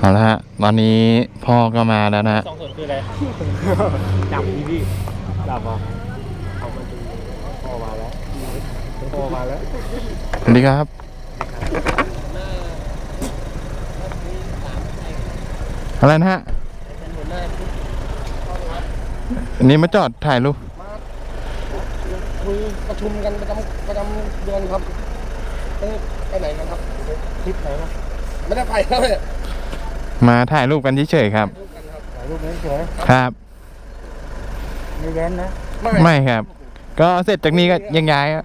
เอาละฮะตอนนี้พ่อก็มาแล้วนะฮะสองส่วนคืออะไร จับพี่พี่จับอะเอามาดูพอมาแล้วพอมาแล้วสวัสดีครับ อะไรนะฮะอันนี้มาจอดถ่ายรูปคุยประชุมกันประจำประจำเดือนครับเอ้ยไปไหนกันครับทริปไหนครับไม่ได้ไปครับเนี่ย มาถ่ายรูปกันเฉยๆครับ ถ่ายรูปนี้เฉยครับไม่เย็นนะไม่ไม่ครับ ก็เสร็จจากนี้ก็ยังย้ายอะ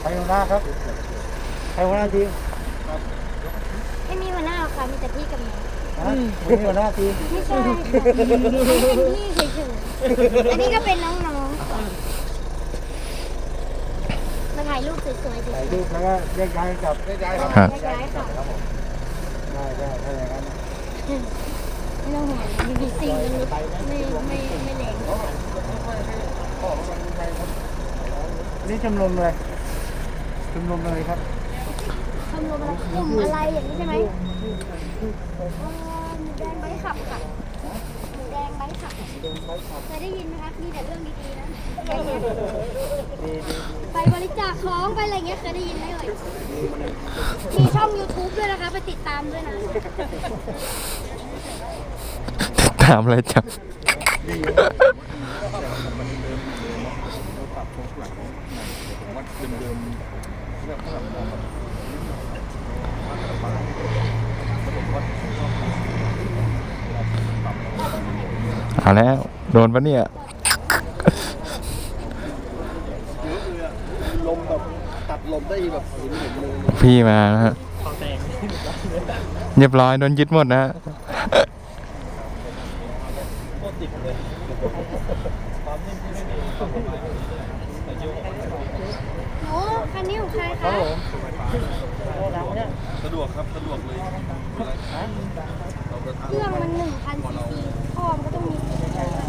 ใครหัวหน้าครับใครหัวหน้าทีมไม่มีหัวหน้าหรอกค่ะมีแต่พี่กับน้องฮะไม่มีหัวหน้าทีมไม่ใช่ค่ะอันนี้เป็นพี่เฉยๆอันนี้ก็เป็นน้องๆมา ถ่ายรูปสวยๆเฉถ่ายยรูปแล้วก็แยกย้ายกลับได้ใจครับครับๆย้ายๆค่ะได้ได้ถ้าอย่างนั้นไม่ต้องห่วงมีมีสิ่งมันลุกไม่ไม่ไม่แรงนี่ชมรมเลยชมรมเลยครับชมรมอะไรกลุ่มอะไรอย่างนี้ใช่ไหมเอ่อหมูแดงใบขับค่ะ หมูแดงใบขับเคยได้ยินไหมคะมีแต่เรื่องดีๆนะอย่างเงี้ยไปบริจาคของไปอะไรเงี้ยเคยได้ยินไหมเอ่ยมีช่อง YouTube ด้วยนะคะ ไปติดตามด้วยนะถามอะไรจับเอาแล้ว โดนปะเนี่ยลมแบบตัดลมได้แบบเห็นเห็นเลยพี่มานะฮะเรียบร้อยโดนยึดหมดนะฮะ โอ้คันนี้ของใครคะ สะดวกครับสะดวกเลย เครื่องมันหนึ่งพันซีซีพ่อมันก็ต้องมีสีแดง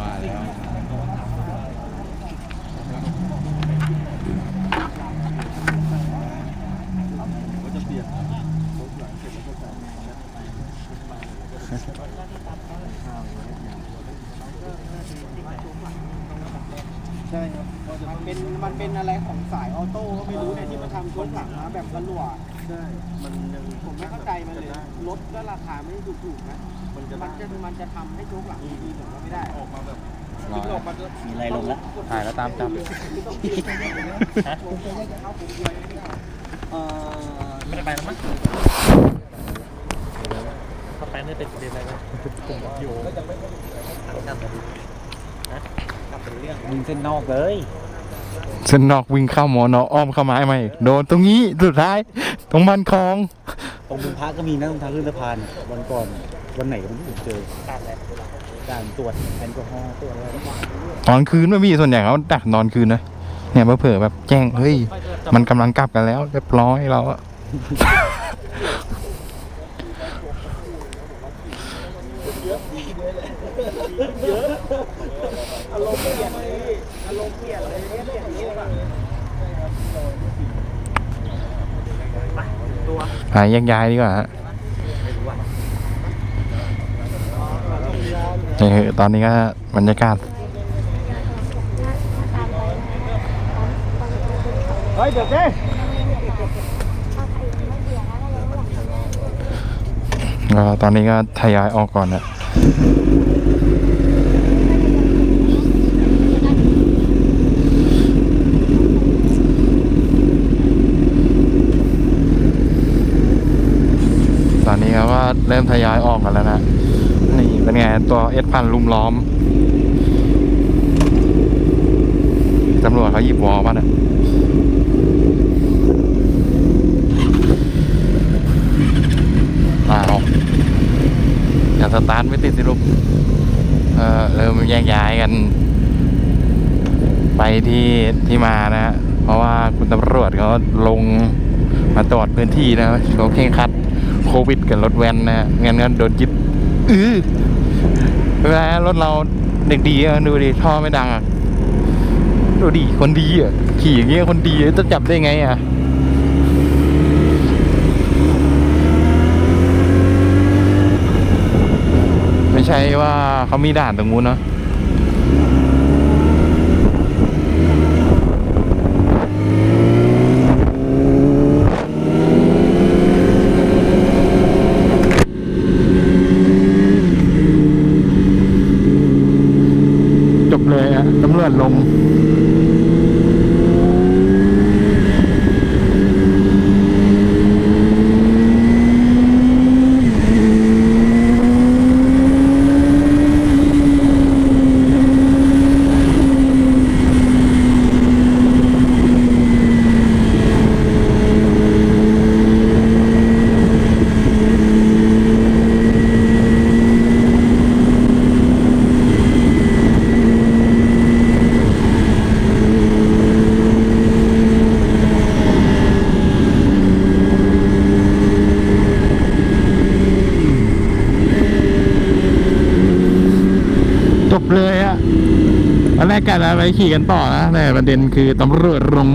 ว่าแล้ว ก็จะเปลี่ยนรถหลังเสร็จแล้วก็จะ ใช่ครับ มัน เป็นมันเป็นอะไรของสายออโต้ก็ไม่รู้เนี่ยที่มาทำรถหลังนะแบบกระหลวดใช่มันยังผมไม่เข้าใจมันเลยรถก็ราคาไม่ได้ถูกๆนะมันจะมันจะมันจะททำให้โชคหลังดีๆผมว่าไม่ได้ออกมาแบบคิดออกมาจะมีอะไรลงแล้วถ่ายแล้วตามจำเอ่อไม่ได้ไปแล้วมั้งถ้าไปนี่ติดประเด็นอะไรไหมผมอยู่กลับกลับเป็นเรื่องยิงเส้นนอกเลย เส้นนอกวิ่งเข้าหมอนออ้อมเข้าไม้ไหมโดนตรงนี้สุดท้ายตรงมันคลอง ตรงบุญพระก็มีนะตรงทางขึ้นสะพานวันก่อนวันไหนก็ไม่รู้ผมเจอตัดแหละด่านตรวจแอลกอฮอล์ตรวจอะไรตอนคืนไม่มีส่วนใหญ่เขาดักนอนคืนนะเนี่ยเผื่อๆแบบแจ้งเฮ้ยมันกำลังกลับกันแล้วเรียบร้อยเราอะ ตัวหายแยกย้ายดีกว่าฮะนี่คือตอนนี้ก็บรรยากาศตามไปเฮ้ยเดี๋ยวเด้เอาใครไม่เบียร์นะแล้วเราหลังก็ตอนนี้ก็ทยอยออกก่อนนะตอนนี้เขาก็เริ่มทยอยออกกันแล้วนะ นี่เป็นไงตัว เอสพันลุมล้อมตำรวจเขาหยิบวอลป่ะเนี่ยอ้าวอย่าสตาร์ทไม่ติดสิลูกเออเริ่มแยกย้ายกัน ไปที่ที่มานะฮะเพราะว่าคุณตำรวจเขาลงมาตรวจพื้นที่นะเขาเคร่งคัดโควิดกับรถแวนนะฮะงั้นโดนยึดอือ เวลารถเราเด็กดีอะดูดิท่อไม่ดังอะดูดิคนดีอะขี่อย่างเงี้ยคนดีจะจับได้ไงอะไม่ใช่ว่าเขามีด่านตรงนู้นเนาะจบเลย อะตำรวจลง จบเลยอะ ตอนแรกกันแล้วไปขี่กันต่อนะแต่ประเด็นคือตำรวจลง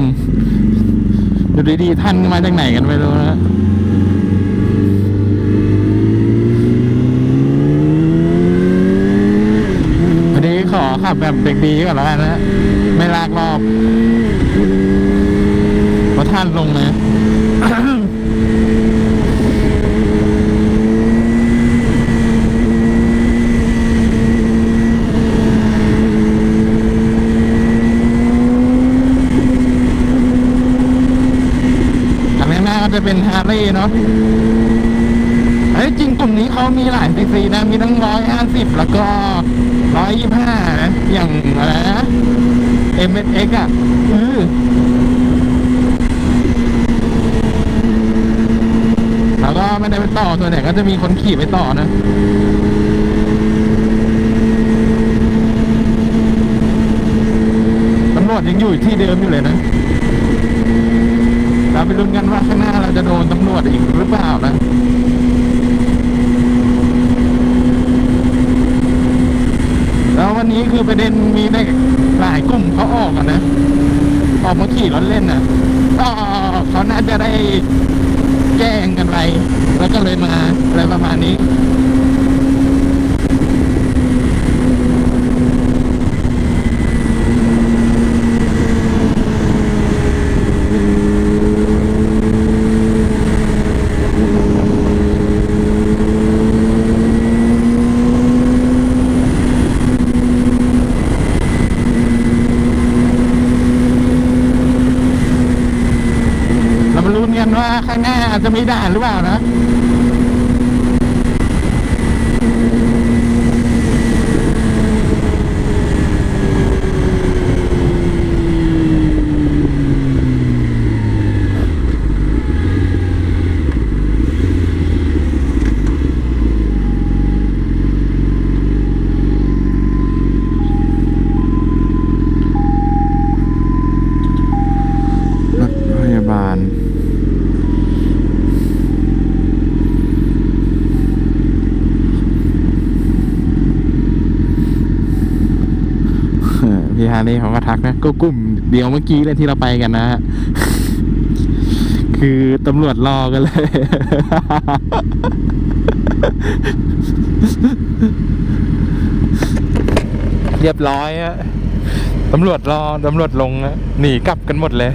อยู่ดีๆท่านมาจากไหนกันไม่รู้นะวันนี้ขอขับแบบเด็กดีก่อนแล้วกันนะไม่ลากรอบเพราะท่านลงนะ อันข้างหน้าก็ จะเป็นฮาร์เลย์เนาะเฮ้ยจริงกลุ่มนี้เขามีหลายซีซีนะ มีทั้งร้อยห้าสิบแล้วก็ร้อยยี่ห้าอย่างอะไรนะ M S X อะเออแล้วก็ไม่ได้ไปต่อส่วนใหญ่ก็จะมีคนขี่ไปต่อนะตำรวจยังอยู่ที่เดิมอยู่เลยนะ เราไปลุ้นกันว่าข้างหน้าเราจะโดนตำรวจอีกหรือเปล่านะแล้ววันนี้คือประเด็นมีเด็กหลายกลุ่มเขาออกนะ ออกมาขี่รถเล่นนะก็เขาน่าจะได้แจ้งกันไปแล้วก็เลยมาอะไรประมาณนี้ เรามาลุ้นกันว่าข้างหน้า จะมีด่านหรือเปล่านะ รถพยาบาล เออพี่ฮาร์ นี่เขาก็ทักนะก็กลุ่มเดียวเมื่อกี้เลยที่เราไปกันนะฮะคือตำรวจรอกันเลย เรียบร้อยฮะตำรวจรอ ตำรวจลงฮะหนีกลับกันหมดเลย